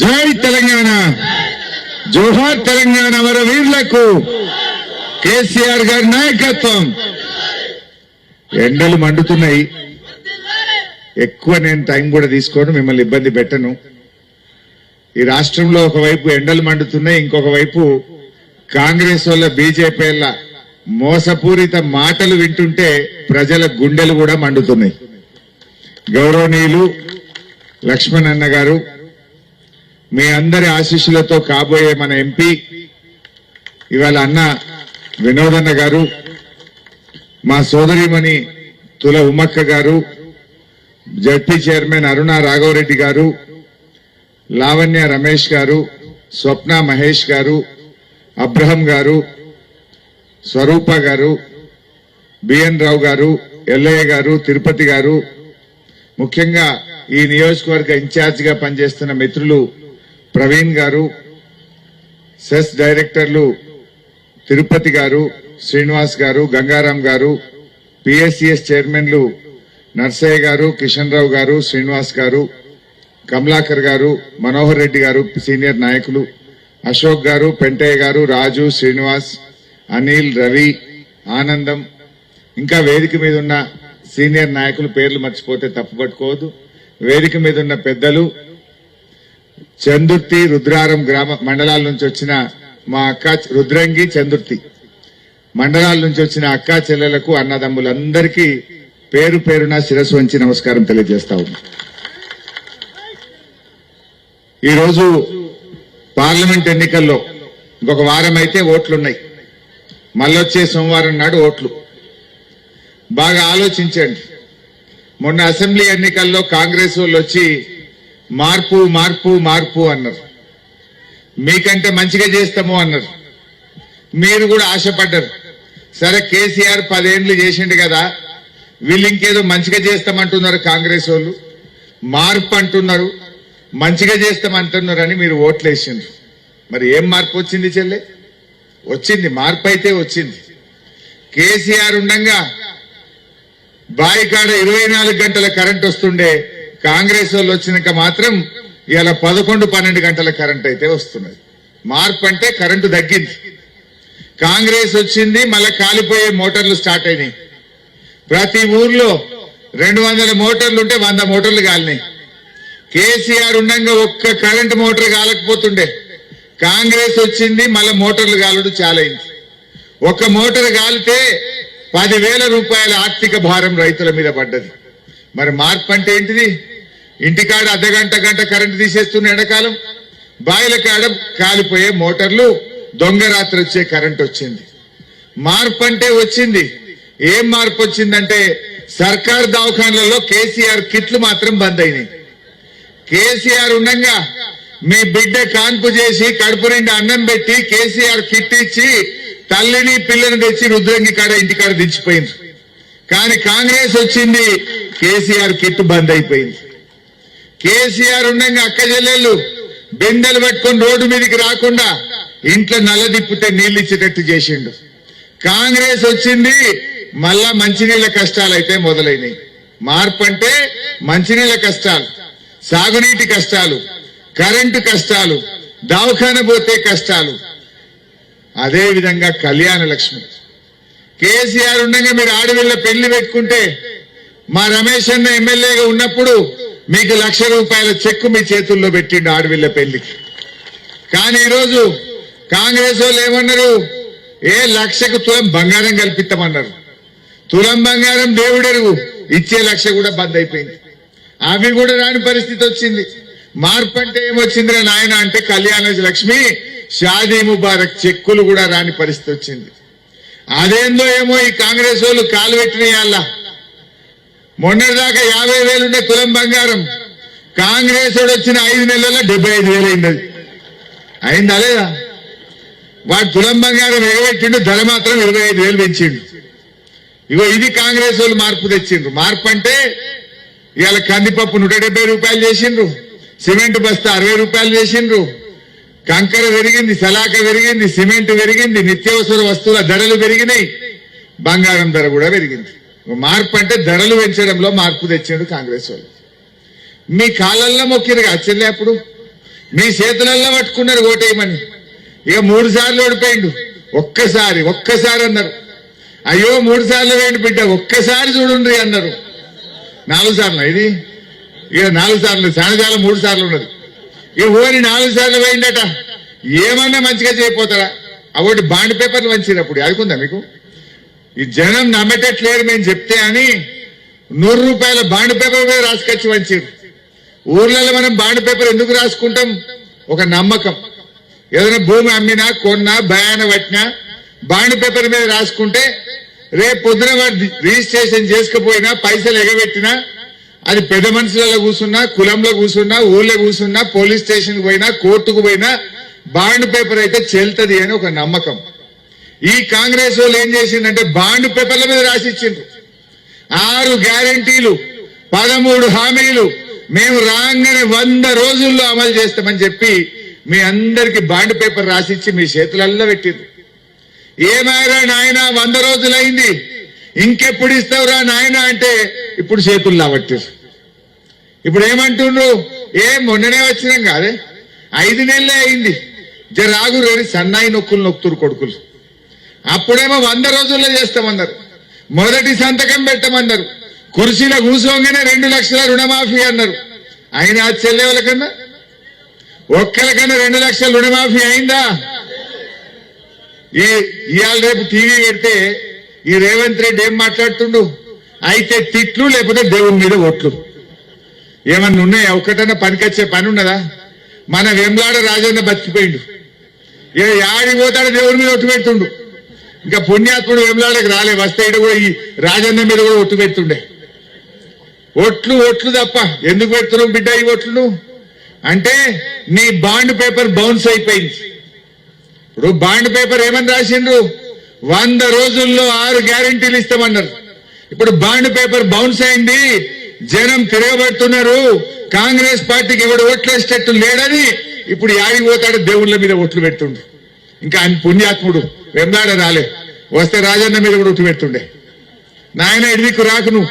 జై తెలంగాణ. జోహార్ తెలంగాణ వర వీరులకు కేసీఆర్ గారి నాయకత్వం. ఎండలు మండుతున్నాయి. ఎక్కువ నేను టైం కూడా తీసుకోను మిమ్మల్ని ఇబ్బంది పెట్టను. ఈ రాష్ట్రంలో ఒకవైపు ఎండలు మండుతున్నాయి ఇంకొక వైపు కాంగ్రెస్ వల్ల బీజేపీ మోసపూరిత మాటలు వింటుంటే ప్రజల గుండెలు కూడా మండుతున్నాయి. గౌరవనీయులు లక్ష్మణ్ అన్న గారు మీ అందరి ఆశీస్సులతో కాబోయే మన ఎంపీ ఇవాళ అన్న వినోదన్న గారు మా సోదరిమణి తుల ఉమ్మక్క గారు జడ్పీ చైర్మన్ అరుణ రాఘవరెడ్డి గారు లావణ్య రమేష్ గారు స్వప్న మహేష్ గారు అబ్రహం గారు స్వరూప గారు బిఎన్ రావు గారు ఎల్లయ్య గారు తిరుపతి గారు ముఖ్యంగా ఈ నియోజకవర్గ ఇన్ఛార్జ్గా పనిచేస్తున్న మిత్రులు ప్రవీణ్ గారు సెస్ డైరెక్టర్లు తిరుపతి గారు శ్రీనివాస్ గారు గంగారాం గారు పిఎస్సిఎస్ చైర్మన్లు నర్సయ్య గారు కిషన్ రావు గారు శ్రీనివాస్ గారు కమలాకర్ గారు మనోహర్ రెడ్డి గారు సీనియర్ నాయకులు అశోక్ గారు పెంటయ్య గారు రాజు శ్రీనివాస్ అనిల్ రవి ఆనందం. ఇంకా వేదిక మీద ఉన్న సీనియర్ నాయకులు పేర్లు మర్చిపోతే తప్పు పట్టుకోవద్దు. వేదిక మీద ఉన్న పెద్దలు చందుర్తి రుద్రారం గ్రామ మండలాల నుంచి వచ్చిన మా అక్క రుద్రంగి చందుర్తి. మండలాల నుంచి వచ్చిన అక్క చెల్లెలకు అన్నదమ్ములందరికీ పేరు పేరున శిరస్సు వంచి నమస్కారం తెలియజేస్తా ఉన్నా. ఈరోజు పార్లమెంట్ ఎన్నికల్లో ఇంకొక వారం అయితే ఓట్లున్నాయి. మళ్ళొచ్చే సోమవారం నాడు ఓట్లు. బాగా ఆలోచించండి. మొన్న అసెంబ్లీ ఎన్నికల్లో కాంగ్రెస్ వాళ్ళు వచ్చి మార్పు మార్పు మార్పు అన్నారు. మీకంటే మంచిగా చేస్తాము అన్నారు. మీరు కూడా ఆశపడ్డారు. సరే కేసీఆర్ పదేండ్లు చేసిండు కదా వీళ్ళు ఇంకేదో మంచిగా చేస్తామంటున్నారు కాంగ్రెస్ వాళ్ళు. మార్పు అంటున్నారు మంచిగా చేస్తామంటున్నారు అని మీరు ఓట్లేసిండ్రు. మరి ఏం మార్పు వచ్చింది చెల్లె? వచ్చింది మార్పు అయితే వచ్చింది. కేసీఆర్ ఉండంగా బాయికాడ ఇరవై నాలుగు గంటల కరెంట్ వస్తుండే కాంగ్రెస్ వాళ్ళు వచ్చినాక మాత్రం ఇలా పదకొండు పన్నెండు గంటల కరెంట్ అయితే వస్తున్నది. మార్పు అంటే కరెంటు తగ్గింది. కాంగ్రెస్ వచ్చింది మళ్ళా కాలిపోయే మోటార్లు స్టార్ట్ అయినాయి. ప్రతి ఊర్లో రెండు వందల మోటార్లు ఉంటే వంద మోటార్లు కాలినాయి. కేసీఆర్ ఉండంగా ఒక్క కరెంటు మోటార్ కాలకపోతుండే. కాంగ్రెస్ వచ్చింది మళ్ళా మోటార్లు కాలడు చాలైంది. ఒక మోటార్ కాలితే పదివేల రూపాయల ఆర్థిక భారం రైతుల మీద పడ్డది. మరి మార్పు అంటే ఏంటిది? ఇంటికాడ అర్ధగంట గంట కరెంటు తీసేస్తున్న ఎండాకాలం బాయిల కాడ కాలిపోయే మోటార్లు దొంగ రాత్రి వచ్చే కరెంట్ వచ్చింది. మార్పు అంటే వచ్చింది. ఏం మార్పు వచ్చిందంటే సర్కార్ దవాఖాన్లలో కేసీఆర్ కిట్లు మాత్రం బంద్ అయినాయి. కేసీఆర్ ఉండగా మీ బిడ్డ కాన్పు చేసి కడుపు నిండా అన్నం పెట్టి కేసీఆర్ కిట్ ఇచ్చి తల్లిని పిల్లని తెచ్చి రుద్రంగి కాడ ఇంటికాడ దించిపోయింది. కానీ కాంగ్రెస్ వచ్చింది. కేసీఆర్ కిట్ బంద్ అయిపోయింది. కేసీఆర్ ఉండగా అక్క చెల్లెళ్ళు బెండలు పట్టుకొని రోడ్డు మీదకి రాకుండా ఇంట్లో నల్ల తిప్పితే నీళ్ళు ఇచ్చేటట్టు చేసిండు. కాంగ్రెస్ వచ్చింది మళ్ళా మంచినీళ్ళ కష్టాలు అయితే మొదలైనవి మార్పు అంటే మంచినీళ్ళ కష్టాలు సాగునీటి కష్టాలు కరెంటు కష్టాలు దవాఖాన పోతే కష్టాలు. అదే విధంగా కళ్యాణ లక్ష్మి. కేసీఆర్ ఉండగా మీరు ఆడవిళ్ళ పెళ్ళి పెట్టుకుంటే మా రమేష్ అన్న ఎమ్మెల్యేగా ఉన్నప్పుడు మీకు లక్ష రూపాయల చెక్కు మీ చేతుల్లో పెట్టిండు ఆడవిళ్ళ పెళ్ళికి. కానీ ఈరోజు కాంగ్రెస్ వాళ్ళు ఏమన్నారు? ఏ లక్షకు తులం బంగారం కల్పిస్తామన్నారు తులం బంగారం దేవుడెరుగు. ఇచ్చే లక్ష కూడా బంద్ అయిపోయింది. అవి కూడా రాని పరిస్థితి వచ్చింది. మార్పు అంటే ఏమొచ్చిందిరా నాయన అంటే కళ్యాణ లక్ష్మి షాదీ ముబారక్ చెక్కులు కూడా రాని పరిస్థితి వచ్చింది. అదేందో ఏమో ఈ కాంగ్రెస్ వాళ్ళు కాలు పెట్టిన మొన్నటిదాకా యాభై వేలు ఉండే తులం బంగారం. కాంగ్రెస్ వాడు వచ్చిన ఐదు నెలల్లో డెబ్బై ఐదు వేలు అయింది అయిందా లేదా? వాడు తులం బంగారం ఎగబెట్టిండు ధర మాత్రం ఇరవై ఐదు వేలు పెంచిండు. ఇగో ఇది కాంగ్రెస్ వాళ్ళు మార్పు తెచ్చిండ్రు. మార్పు అంటే ఇవాళ కందిపప్పు నూట డెబ్బై రూపాయలు చేసిండ్రు సిమెంట్ బస్తా అరవై రూపాయలు చేసిండ్రు కంకర పెరిగింది సలాక పెరిగింది సిమెంట్ పెరిగింది నిత్యావసర వస్తువుల ధరలు పెరిగినాయి బంగారం ధర కూడా పెరిగింది. మార్పు అంటే ధరలు పెంచడంలో మార్పు తెచ్చాడు కాంగ్రెస్ వాళ్ళు. మీ కాలంలో మొక్కిరుగా చెల్లె అప్పుడు. మీ చేతులల్లో పట్టుకున్నారు ఓటేయమని. ఇక మూడు సార్లు ఓడిపోయిండు. ఒక్కసారి ఒక్కసారి అన్నారు. అయ్యో మూడు సార్లు వేయండి బిడ్డ ఒక్కసారి చూడండి అన్నారు. నాలుగు సార్లు ఇది? ఇక నాలుగు సార్లు సాయంకాలం మూడు సార్లు ఉన్నది. ఇక ఓరి నాలుగు సార్లు వేయండట. ఏమన్నా మంచిగా చేయపోతారా? అవోటి బాండ్ పేపర్లు వంచినప్పుడు అనుకుందా మీకు? ఈ జనం నమ్మేటట్లేరు మేము చెప్తే అని నూరు రూపాయల బాండ్ పేపర్ మీద రాసుకొచ్చి వంచారు ఊర్లలో మనం బాండ్ పేపర్ ఎందుకు రాసుకుంటాం? ఒక నమ్మకం. ఏదైనా భూమి అమ్మినా కొన్నా భయాన పట్టినా బాండ్ పేపర్ మీద రాసుకుంటే రేపు పొద్దున రిజిస్ట్రేషన్ చేసుకుపోయినా పైసలు ఎగబెట్టినా అది పెద్ద మనుషులలో కూర్చున్నా కులంలో కూర్చున్నా ఊళ్ళో కూర్చున్నా పోలీస్ స్టేషన్ పోయినా కోర్టుకు పోయినా బాండ్ పేపర్ అయితే చెల్తుంది అని ఒక నమ్మకం. ఈ కాంగ్రెస్ వాళ్ళు ఏం చేసిందంటే బాండ్ పేపర్ల మీద రాసిచ్చిండ్రు. ఆరు గ్యారంటీలు పదమూడు హామీలు. మేము రాగానే వంద రోజుల్లో అమలు చేస్తామని చెప్పి మీ అందరికి బాండ్ పేపర్ రాసిచ్చి మీ చేతులల్లో పెట్టిండ్రు. ఏమారా నాయన వంద రోజులైంది. ఇంకెప్పుడు ఇస్తావురా నాయన అంటే ఇప్పుడు చేతుల్లో పట్టిరు ఇప్పుడు ఏమంటుండ్రు? ఏ మొన్ననే వచ్చినాం కాదే. ఐదు నెలలే అయింది. జరాగురు సన్నాయి నొక్కులు నొక్కుతురు కొడుకులు. అప్పుడేమో వంద రోజుల్లో చేస్తామన్నారు. మొదటి సంతకం పెట్టమన్నారు. కుర్చీలో కూర్చోగానే రెండు లక్షల రుణమాఫీ అన్నారు. అయినా చెల్లెవల కన్నా? ఒక్కరికన్నా రెండు లక్షల రుణమాఫీ అయిందా? ఈ ఇవాళ రేపు టీవీ పెడితే ఈ రేవంత్ రెడ్డి ఏం మాట్లాడుతుండు? అయితే తిట్లు లేకపోతే దేవుని మీద ఓట్లు. ఏమన్నా ఉన్నాయా? ఒక్కటన్నా పనికొచ్చే పని ఉన్నదా? మన వెంలాడ రాజన్న బతికిపోయిండు. ఏ యాడి పోతాడు దేవుని మీద ఒట్టు పెడుతుండు? ఇంకా పుణ్యాత్ముడు వెంలాడకి రాలే వస్తే ఈడ కూడా ఈ రాజన్న మీద కూడా ఒట్టు పెడుతుండే. ఒట్లు ఒట్లు తప్ప ఎందుకు పెడుతున్నావు బిడ్డ ఈ ఒట్లు అంటే నీ బాండ్ పేపర్ బౌన్స్ అయిపోయింది. ఇప్పుడు బాండ్ పేపర్ ఏమని రాసిండ్రు? వంద రోజుల్లో ఆరు గ్యారంటీలు ఇస్తామన్నారు. ఇప్పుడు బాండ్ పేపర్ బౌన్స్ అయింది జనం తిరగబడుతున్నారు కాంగ్రెస్ పార్టీకి ఎవడు ఓట్లు వేసేటట్టు లేడని ఇప్పుడు యాడికి పోతాడు దేవుళ్ళ మీద ఓట్లు పెడుతుండు. ఇంకా ఆయన పుణ్యాత్ముడు. వెంబడాడ రాలే. వస్తే రాజన్న మీద కూడా ఉట్టి పెడుతుండే. నాయన ఇడిదికు రాకు నువ్వు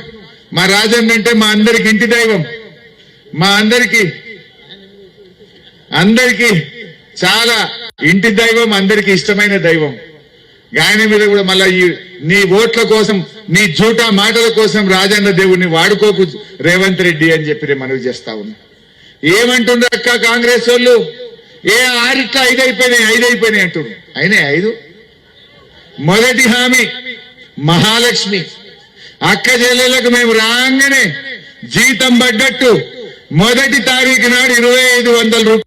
మా రాజన్న అంటే మా అందరికి ఇంటి దైవం. మా అందరికి అందరికి చాలా ఇంటి దైవం అందరికి ఇష్టమైన దైవం. గాయన మీద కూడా మళ్ళీ ఈ నీ ఓట్ల కోసం నీ జూటా మాటల కోసం రాజన్న దేవుణ్ణి వాడుకోకు రేవంత్ రెడ్డి అని చెప్పి నేను మనవి చేస్తా ఉన్నా. ఏమంటుండ్రక్క కాంగ్రెస్ వాళ్ళు? ఏ ఆరిట్లా ఐదు అయిపోయినాయి ఐదు అయిపోయినాయి అంటున్నారు అయినాయి ఐదు? మొదటి హామీ మహాలక్ష్మి. అక్క చెల్లెలకు మేము రాగానే జీతం పడ్డట్టు. మొదటి తారీఖు నాడు ఇరవై ఐదు వందల రూపాయలు.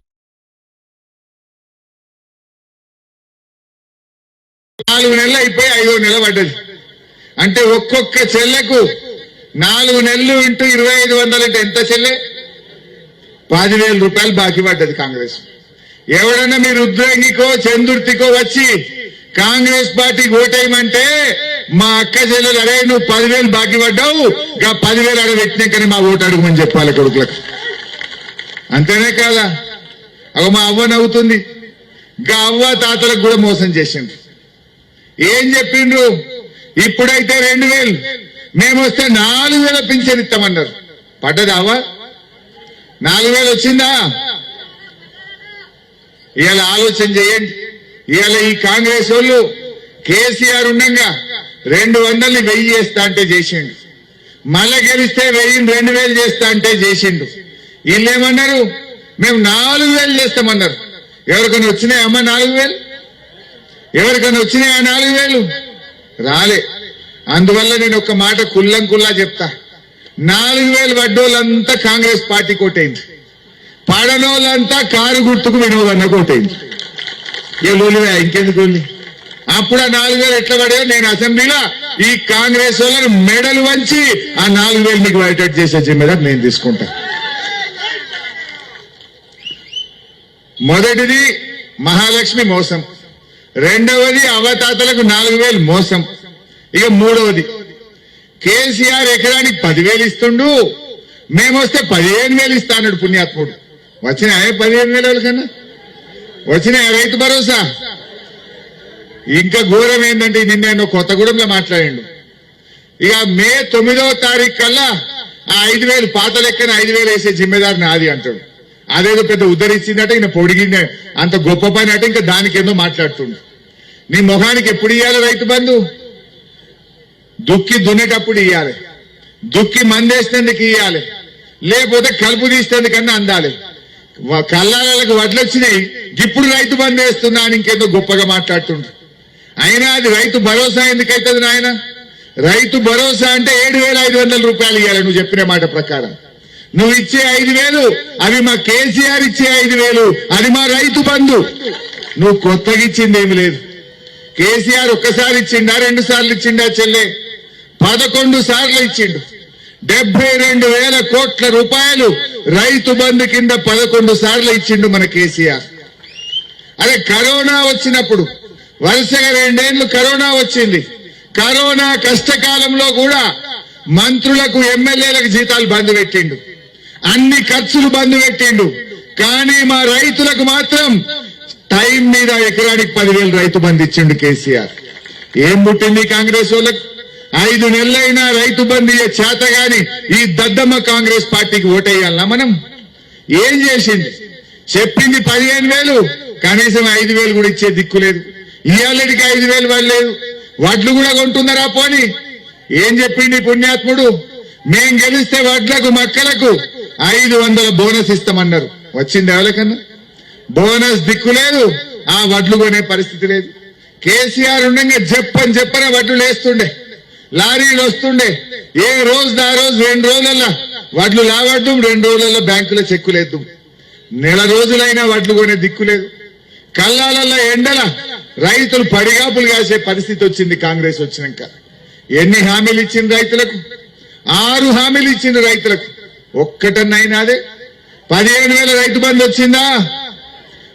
నాలుగు నెలలు అయిపోయి ఐదో నెల పడ్డది. అంటే ఒక్కొక్క చెల్లెకు నాలుగు నెలలు ఇంటూ ఇరవై ఐదు వందలు అంటే ఎంత చెల్లె? పదివేల రూపాయలు బాకీ పడ్డది కాంగ్రెస్. ఎవడన్నా మీరు రుద్రంగికో చందుర్తికో వచ్చి కాంగ్రెస్ పార్టీకి ఓటేయమంటే మా అక్క చెల్లెలు అరే నువ్వు పదివేలు బాకీ పడ్డావు ఇంకా పదివేలు అడగట్టినాకనే మా ఓటు అడుగుమని చెప్పాలి కొడుకులకు. అంతేనే కాదా? అవ మా అవ్వ నవ్వుతుంది. ఇంకా అవ్వ తాతలకు కూడా మోసం చేసింది. ఏం చెప్పిండ్రు? ఇప్పుడైతే రెండు వేలు. మేము వస్తే నాలుగు వేల పింఛన్ ఇస్తామన్నారు. అవ్వ? నాలుగు వేలు వచ్చిందా? ఇవాళ ఆలోచన చేయండి. ఇవాళ ఈ కాంగ్రెస్ వాళ్ళు కేసీఆర్ ఉండగా రెండు వందల్ని వెయ్యి చేస్తా అంటే చేసిండు. మళ్ళా గెలిస్తే వెయ్యిని రెండు వేలు చేస్తా అంటే చేసిండు. వీళ్ళేమన్నారు మేము నాలుగు వేలు చేస్తామన్నారు. ఎవరికైనా వచ్చినాయి అమ్మ నాలుగు వేలు? ఎవరికైనా వచ్చినాయా నాలుగు వేలు? రాలే. అందువల్ల నేను ఒక మాట కుల్లం కుల్లా చెప్తా. నాలుగు వేలు పడ్డోళ్ళంతా కాంగ్రెస్ పార్టీ కోటైంది. పడనోళ్ళంతా కారు గుర్తుకు వినోదన్న కోటైంది. ఏ ఇంకెందుకు అప్పుడు ఆ నాలుగు వేలు ఎట్లా పడాయో నేను అసెంబ్లీలో ఈ కాంగ్రెస్ వాళ్ళని మెడలు వంచి ఆ నాలుగు వేలు మీకు వైటౌట్ చేసే జిమ్మేదారు నేను తీసుకుంటా. మొదటిది మహాలక్ష్మి మోసం. రెండవది అవతాతలకు నాలుగు వేలు మోసం. ఇక మూడవది కేసీఆర్ ఎకరానికి పదివేలు ఇస్తుండు. మేమొస్తే పదిహేను వేలు ఇస్తా అన్నాడు పుణ్యాత్ముడు. వచ్చినాయా పదిహేను వేల కన్నా వచ్చినాయా రైతు భరోసా? ఇంకా ఘోరం ఏంటంటే నిన్న నేను కొత్తగూడెంలో మాట్లాడిండు. ఇక మే తొమ్మిదవ తారీఖు కల్లా ఆ ఐదు వేలు పాత లెక్కన ఐదు వేలు వేసే జిమ్మేదారు నాది అంటాడు. అదేదో పెద్ద ఉద్ధరించిందట ఈయన పొడిగిన అంత గొప్ప పని అంటే ఇంకా దానికి ఏదో మాట్లాడుతుండు. నీ మొహానికి ఎప్పుడు ఇయ్యాలి రైతు బంధు? దుక్కి దున్నేటప్పుడు ఇయ్యాలి. దుక్కి మందేసినందుకు ఇయ్యాలి. లేకపోతే కలుపు తీసినందుకన్నా అందాలి. కల్లాలకు వడ్లు వచ్చినాయి ఇప్పుడు రైతు బంద్ వేస్తున్నా అని ఇంకేదో గొప్పగా మాట్లాడుతుంటారు అయినా అది రైతు భరోసా ఎందుకైతుంది నాయన? రైతు భరోసా అంటే ఏడు వేల ఐదు వందల రూపాయలు ఇవ్వాలి నువ్వు చెప్పిన మాట ప్రకారం. నువ్వు ఇచ్చే ఐదు వేలు అవి మా కేసీఆర్ ఇచ్చే ఐదు వేలు అది మా రైతు బంధు. నువ్వు కొత్తగా ఇచ్చింది ఏమి లేదు. కేసీఆర్ ఒక్కసారి ఇచ్చిండా రెండు సార్లు ఇచ్చిండా చెల్లె? పదకొండు సార్లు ఇచ్చిండు. డెబ్బై రెండు వేల కోట్ల రూపాయలు రైతు బంధు కింద పదకొండు సార్లు ఇచ్చిండు మన కేసీఆర్. అదే కరోనా వచ్చినప్పుడు వరుసగా రెండేళ్ళు కరోనా వచ్చింది. కరోనా కష్టకాలంలో కూడా మంత్రులకు ఎమ్మెల్యేలకు జీతాలు బంద్ పెట్టిండు. అన్ని ఖర్చులు బంద్ పెట్టిండు. కానీ మా రైతులకు మాత్రం టైం మీద ఎకరానికి పదివేలు రైతు బంధు ఇచ్చిండు కేసీఆర్. ఏం పుట్టింది కాంగ్రెస్ వాళ్ళకు? ఐదు నెలలైనా రైతు బంధు చేత గాని ఈ దద్దమ్మ కాంగ్రెస్ పార్టీకి ఓటేయాలనా మనం? ఏం చేసింది? చెప్పింది పదిహేను వేలు కనీసం ఐదు వేలు కూడా ఇచ్చే దిక్కు లేదు. ఇవాళకి ఐదు వేలు వాళ్ళలేదు వడ్లు కూడా కొంటున్నారా పోని? ఏం చెప్పింది పుణ్యాత్ముడు? మేం గెలిస్తే వడ్లకు మక్కలకు ఐదు వందల బోనస్ ఇస్తామన్నారు. వచ్చింది ఎవరికన్నా? బోనస్ దిక్కు లేదు ఆ వడ్లు కొనే పరిస్థితి లేదు. కేసీఆర్ ఉండగా చెప్పని చెప్పన వడ్లు లేస్తుండే. లారీలు వస్తుండే. ఏ రోజు ఆ రోజు రెండు రోజులల్లా వడ్లు లాగడ్డం రెండు రోజులలో బ్యాంకులో చెక్కులేద్దాం నెల రోజులైనా వడ్లు కొనే దిక్కు లేదు. ఎండల రైతులు పడిగాపులు కాసే పరిస్థితి వచ్చింది కాంగ్రెస్ వచ్చినాక. ఎన్ని హామీలు ఇచ్చింది రైతులకు? ఆరు హామీలు ఇచ్చింది రైతులకు. ఒక్కటన్నైనా అదే. పదిహేను వేల రైతు బంధు వచ్చిందా?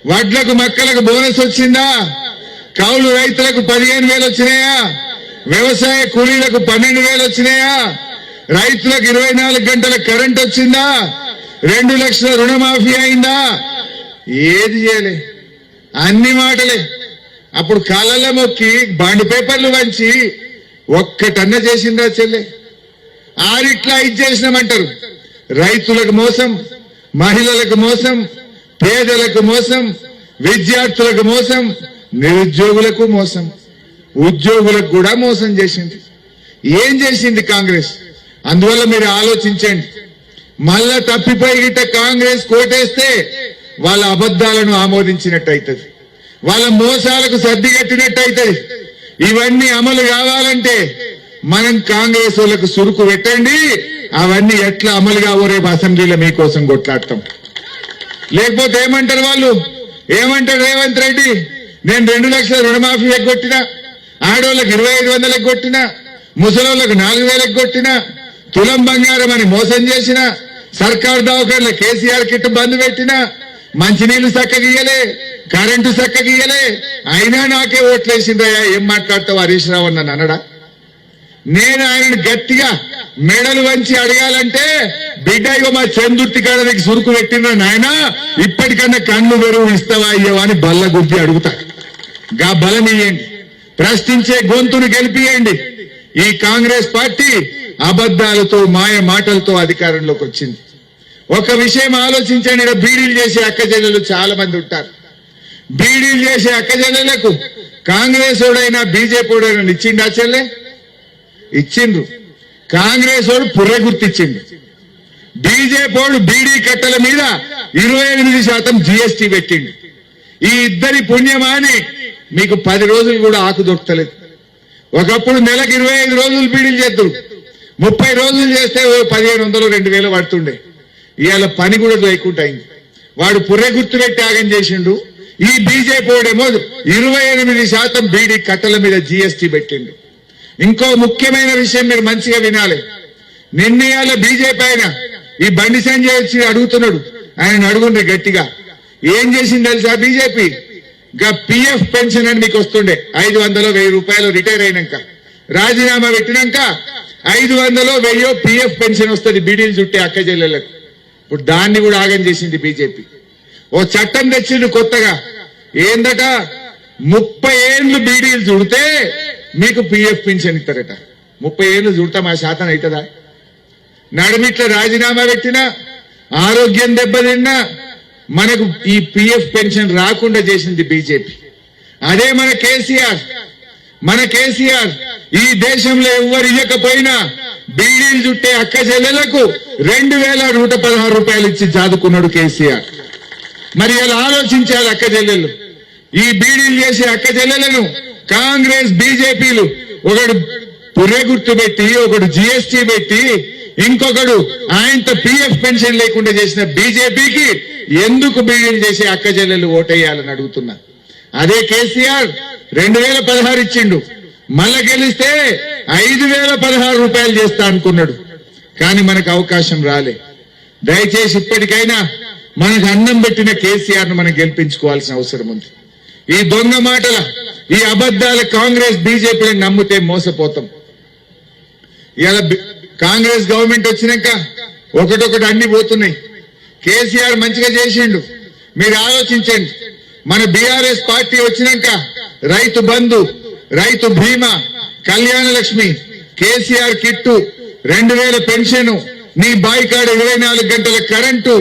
వడ్లకు మక్కలకు బోనస్ వచ్చిందా? కౌలు రైతులకు పదిహేను వేలు వచ్చినాయా? వ్యవసాయ కూలీలకు పన్నెండు వేలు వచ్చినాయా? రైతులకు ఇరవై నాలుగు గంటల కరెంట్ వచ్చిందా? రెండు లక్షల రుణమాఫీ అయిందా? ఏది చేయలే. అన్ని మాటలే. అప్పుడు కాలలో మొక్కి బాండ్ పేపర్లు వంచి ఒక్కటన్న చేసిందా చెల్లె. ఆరిట్లా ఇది చేసినామంటారు. రైతులకు మోసం మహిళలకు మోసం పేదలకు మోసం విద్యార్థులకు మోసం నిరుద్యోగులకు మోసం. ఉద్యోగులకు కూడా మోసం చేసింది. ఏం చేసింది కాంగ్రెస్? అందువల్ల మీరు ఆలోచించండి. మళ్ళా తప్పిపోయి గిట్ట కాంగ్రెస్ కోటేస్తే వాళ్ళ అబద్ధాలను ఆమోదించినట్టు అవుతుంది వాళ్ళ మోసాలకు సర్దిగట్టినట్టు అవుతుంది ఇవన్నీ అమలు కావాలంటే మనం కాంగ్రెస్ వాళ్ళకు సురుకు పెట్టండి. అవన్నీ ఎట్లా అమలు కావో రేపు అసెంబ్లీలో మీకోసం కొట్లాడతాం. లేకపోతే ఏమంటారు వాళ్ళు? ఏమంటారు రేవంత్ రెడ్డి? నేను రెండు లక్షల రుణమాఫీ ఎగ్గొట్టినా ఆడోళ్ళకి ఇరవై ఐదు వందలు ఎగ్గొట్టినా ముసలోళ్ళకు నాలుగు వేలు ఎగ్గొట్టినా తులం బంగారం అని మోసం చేసిన సర్కార్ దవాఖాన్ల కేసీఆర్ కిట్ బంద్ పెట్టిన మంచినీళ్ళు చక్కగియ్యలే కరెంటు చక్కగియ్యలే అయినా నాకే ఓట్లేసిందయ్యా ఏం మాట్లాడతావు హరీష్ రావు నన్ను అనడా నేను ఆయనను గట్టిగా మెడలు వంచి అడగాలంటే బిడ్డ ఇగో మా చందుర్తి కాడ నీకు సురుకు పెట్టిన నాయన ఇప్పటికన్నా కన్ను వెరువు ఇస్తావా అయ్యవా అని బల్ల గుద్ది అడుగుతా. గా బలం ఇయ్యండి. ప్రశ్నించే గొంతును గెలిపియండి. ఈ కాంగ్రెస్ పార్టీ అబద్దాలతో మాయ మాటలతో అధికారంలోకి వచ్చింది. ఒక విషయం ఆలోచించండి బీడీలు చేసే అక్క చెల్లెలు చాలా మంది ఉంటారు. బీడీలు చేసే అక్క చెల్లెలకు కాంగ్రెస్ ఓడైనా బీజేపీ ఓడైనా ఇచ్చిండా చెల్లె? ఇచ్చిండ్రు. కాంగ్రెస్ వాడు పుర్ర గుర్తిచ్చిండు. బీజేపీ వాడు బీడీ కట్టల మీద ఇరవై ఎనిమిది శాతం జీఎస్టీ పెట్టిండు. ఈ ఇద్దరి పుణ్యమాని మీకు పది రోజులు కూడా ఆకు దొరకలేదు. ఒకప్పుడు నెలకు ఇరవై ఐదు రోజులు బీడీలు చేద్దరు. ముప్పై రోజులు చేస్తే ఓ పదిహేను వందలు రెండు వేలు పడుతుండే. ఇవాళ పని కూడా లేకుండా అయింది. వాడు పుర్రె గుర్తు పెట్టి ఆగం చేసిండు. ఈ బీజేపీ వాడేమో ఇరవై ఎనిమిది శాతం బీడీ కట్టల మీద జీఎస్టీ పెట్టిండు. ఇంకో ముఖ్యమైన విషయం మీరు మంచిగా వినాలి. నిర్ణయాల బీజేపీ ఆయన ఈ బండి సంజయ్ వచ్చి అడుగుతున్నాడు. ఆయన అడుగుండ్రి గట్టిగా. ఏం చేసింది తెలుసా బీజేపీ? గా పిఎఫ్ పెన్షన్ అని మీకు వస్తుండే. ఐదు వందలు వెయ్యి రూపాయలు రిటైర్ అయినాక. రాజీనామా పెట్టినాక ఐదు వందలు వెయ్యో పిఎఫ్ పెన్షన్ వస్తుంది బీడీలు చుట్టే అక్క చెల్లెలకు ఇప్పుడు దాన్ని కూడా ఆగం చేసింది బీజేపీ. ఓ చట్టం తెచ్చిండు కొత్తగా. ఏందట? ముప్పై ఏళ్ళు బీడీలు చుడితే మీకు పిఎఫ్ పెన్షన్ ఇస్తారట. ముప్పై ఏళ్ళు చుడతాం మా శాతం అవుతుందా నడుమిట్ల రాజీనామా పెట్టినా ఆరోగ్యం దెబ్బతిన్నా మనకు ఈ పిఎఫ్ పెన్షన్ రాకుండా చేసింది బీజేపీ. అదే మన కేసీఆర్. మన కేసీఆర్ ఈ దేశంలో ఎవ్వరు ఇవ్వకపోయినా బీడీలు చుట్టే అక్క చెల్లెలకు రెండు వేల నూట పదహారు రూపాయలు ఇచ్చి చాదుకున్నాడు కేసీఆర్. మరి ఇలా ఆలోచించాలి అక్క చెల్లెలు? ఈ బీడీలు చేసే అక్క చెల్లెలను కాంగ్రెస్ బీజేపీలు ఒకడు పుర్రె గుర్తు పెట్టి ఒకడు జిఎస్టీ పెట్టి ఇంకొకడు ఆయనతో పిఎఫ్ పెన్షన్ లేకుండా చేసిన బీజేపీకి ఎందుకు బీడీలు చేసి అక్క చెల్లెలు ఓటేయాలని అడుగుతున్నా? అదే కేసీఆర్ రెండు వేల పదహారు ఇచ్చిండు. మళ్ళా గెలిస్తే ఐదు వేల పదహారు రూపాయలు చేస్తా అనుకున్నాడు. కానీ మనకు అవకాశం రాలే. దయచేసి ఇప్పటికైనా మనకు అన్నం పెట్టిన కేసీఆర్ను మనం గెలిపించుకోవాల్సిన అవసరం ఉంది. ఈ దొంగ మాటల ఈ అబద్దాల కాంగ్రెస్ బీజేపీని నమ్మితే మోసపోతాం. ఇలా కాంగ్రెస్ గవర్నమెంట్ వచ్చినాక ఒకటొకటి అన్ని పోతున్నాయి. కేసీఆర్ మంచిగా చేసిండు. మీరు ఆలోచించండి. మన బీఆర్ఎస్ పార్టీ వచ్చినాక రైతు బంధు రైతు బీమా కళ్యాణ లక్ష్మి కేసీఆర్ కిట్టు రెండు వేల పెన్షన్ నీ బాయికాడ ఇరవై నాలుగు గంటల కరెంటు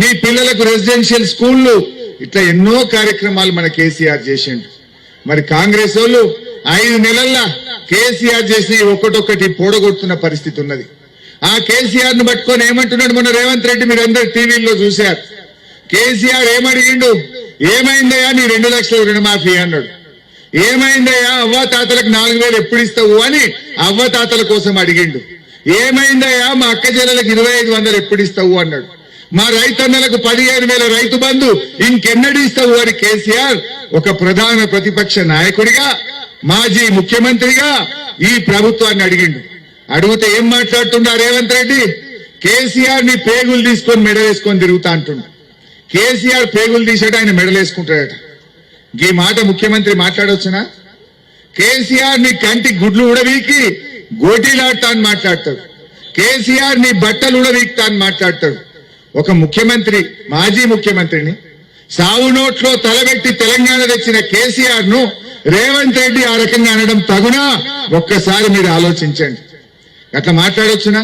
నీ పిల్లలకు రెసిడెన్షియల్ స్కూళ్ళు ఇట్లా ఎన్నో కార్యక్రమాలు మన కేసీఆర్ చేసిండు. మరి కాంగ్రెస్ వాళ్ళు ఐదు నెలల్లో కేసీఆర్ చేసిన ఈ ఒక్కటొక్కటి పోడగొడుతున్న పరిస్థితి ఉన్నది. ఆ కేసీఆర్ను పట్టుకొని ఏమంటున్నాడు మొన్న రేవంత్ రెడ్డి మీరు అందరు టీవీల్లో చూశారు. కేసీఆర్ ఏమడిగిండు? ఏమైందయ్యా నీ రెండు లక్షల రుణమాఫీ అన్నాడు. ఏమైందయ్యా అవ్వ తాతలకు నాలుగు వేలు ఎప్పుడు ఇస్తావు అని అవ్వ తాతల కోసం అడిగిండు. ఏమైందయ్యా మా అక్క చెల్లెలకు ఇరవై ఐదు వందలు ఎప్పుడు ఇస్తావు అన్నాడు. మా రైతన్నలకు పదిహేను వేల రైతు బంధు ఇంకెన్నడు ఇస్తావు అని కేసీఆర్ ఒక ప్రధాన ప్రతిపక్ష నాయకుడిగా మాజీ ముఖ్యమంత్రిగా ఈ ప్రభుత్వాన్ని అడిగిండు. అడిగితే ఏం మాట్లాడుతుండా రేవంత్ రెడ్డి? కేసీఆర్ని పేగులు తీసుకొని మెడలేసుకొని తిరుగుతా అంటుండు. కేసీఆర్ పేగులు తీసాడు ఆయన మెడలేసుకుంటాడట ఈ మాట ముఖ్యమంత్రి మాట్లాడవచ్చునా కేసీఆర్ని కంటి గుడ్లు ఉడవీకి గోటీలాడతా అని మాట్లాడతాడు. కేసీఆర్ని బట్టలు ఉడవీక్తా అని మాట్లాడతాడు. ఒక ముఖ్యమంత్రి మాజీ ముఖ్యమంత్రిని సావు నోట్లో తలబెట్టి తెలంగాణ తెచ్చిన కేసీఆర్ను రేవంత్ రెడ్డి ఆ రకంగా అనడం తగునా? ఒక్కసారి మీరు ఆలోచించండి. అట్లా మాట్లాడొచ్చునా?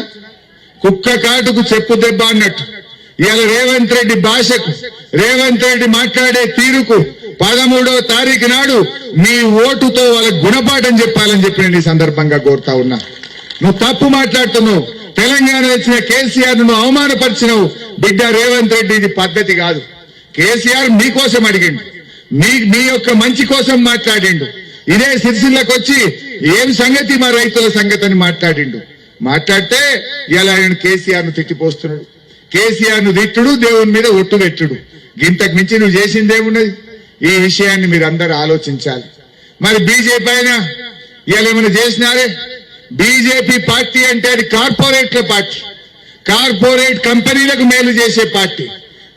కుక్క కాటుకు చెప్పు దెబ్బ అన్నట్టు. ఇవాళ రేవంత్ రెడ్డి భాషకు రేవంత్ రెడ్డి మాట్లాడే తీరుకు పదమూడవ తారీఖు నాడు నీ ఓటుతో వాళ్ళకి గుణపాఠం చెప్పాలని చెప్పి నేను ఈ సందర్భంగా కోరుతా ఉన్నా. నువ్వు తప్పు మాట్లాడుతున్నావు. తెలంగాణ వచ్చిన కేసీఆర్ నువ్వు అవమానపరిచినవు. బిడ్డ రేవంత్ రెడ్డి ఇది పద్ధతి కాదు. కేసీఆర్ మీకోసం అడిగింది మీ మీ యొక్క మంచి కోసం మాట్లాడిండు. ఇదే సిరిసిల్లకు వచ్చి ఏం సంగతి మా రైతుల సంగతి అని మాట్లాడిండు. మాట్లాడితే ఇలా ఆయన కేసీఆర్ను తిట్టిపోస్తున్నాడు. కేసీఆర్ను తిట్టుడు దేవుని మీద ఒట్టు పెట్టుడు. ఇంతకు మించి నువ్వు చేసింది ఏమున్నది? ఈ విషయాన్ని మీరు అందరు ఆలోచించాలి. మరి బీజేపీ అయినా ఇలా ఏమైనా చేసినారే? బీజేపీ పార్టీ అంటే అది కార్పొరేట్ల పార్టీ. కార్పొరేట్ కంపెనీలకు మేలు చేసే పార్టీ.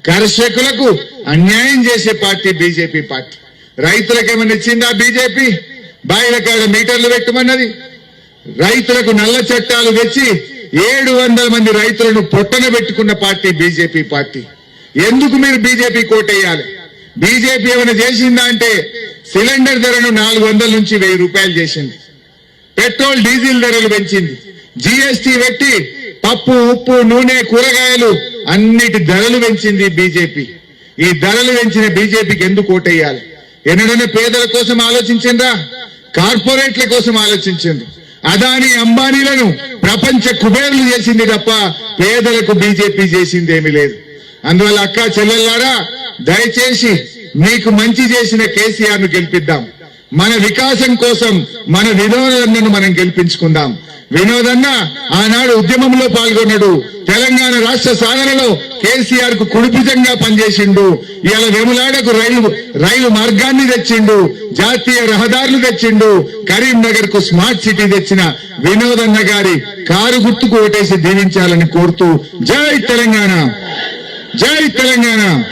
కర్షకులకు అన్యాయం చేసే పార్టీ బీజేపీ పార్టీ. రైతులకు ఏమైనా ఇచ్చిందా బీజేపీ? బాయిల కాడ మీటర్లు పెట్టమన్నది. రైతులకు నల్ల చట్టాలు తెచ్చి ఏడు వందల మంది రైతులను పొట్టన పెట్టుకున్న పార్టీ బీజేపీ పార్టీ. ఎందుకు మీరు బీజేపీ కోటేయాలి బీజేపీ ఏమైనా చేసిందా అంటే సిలిండర్ ధరను నాలుగు వందల నుంచి వెయ్యి రూపాయలు చేసింది. పెట్రోల్ డీజిల్ ధరలు పెంచింది. జీఎస్టీ పెట్టి పప్పు ఉప్పు నూనె కూరగాయలు అన్నిటి ధరలు పెంచింది బీజేపీ. ఈ ధరలు పెంచిన బీజేపీకి ఎందుకు ఓటేయాలి? ఎన్నడైనా పేదల కోసం ఆలోచించిందా కార్పొరేట్ల కోసం ఆలోచించింది అదాని అంబానీలను ప్రపంచ కుబేరులు చేసింది తప్ప పేదలకు బీజేపీ చేసింది ఏమీ లేదు. అందువల్ల అక్క చెల్లెల్లారా దయచేసి మీకు మంచి చేసిన కేసీఆర్ను గెలిపిద్దాం. మన వికాసం కోసం మన వినోదన్నను మనం గెలిపించుకుందాం. వినోదన్న ఆనాడు ఉద్యమంలో పాల్గొన్నాడు. తెలంగాణ రాష్ట్ర సాధనలో కేసీఆర్కు కుడిభుజంగా పనిచేసిండు. ఇవాళ వెములాడకు రైలు రైలు మార్గాన్ని తెచ్చిండు. జాతీయ రహదారులు తెచ్చిండు. కరీంనగర్కు స్మార్ట్ సిటీ తెచ్చిన వినోదన్న గారి కారు గుర్తుకు ఓటేసి దీవించాలని కోరుతూ జై తెలంగాణ. జై తెలంగాణ.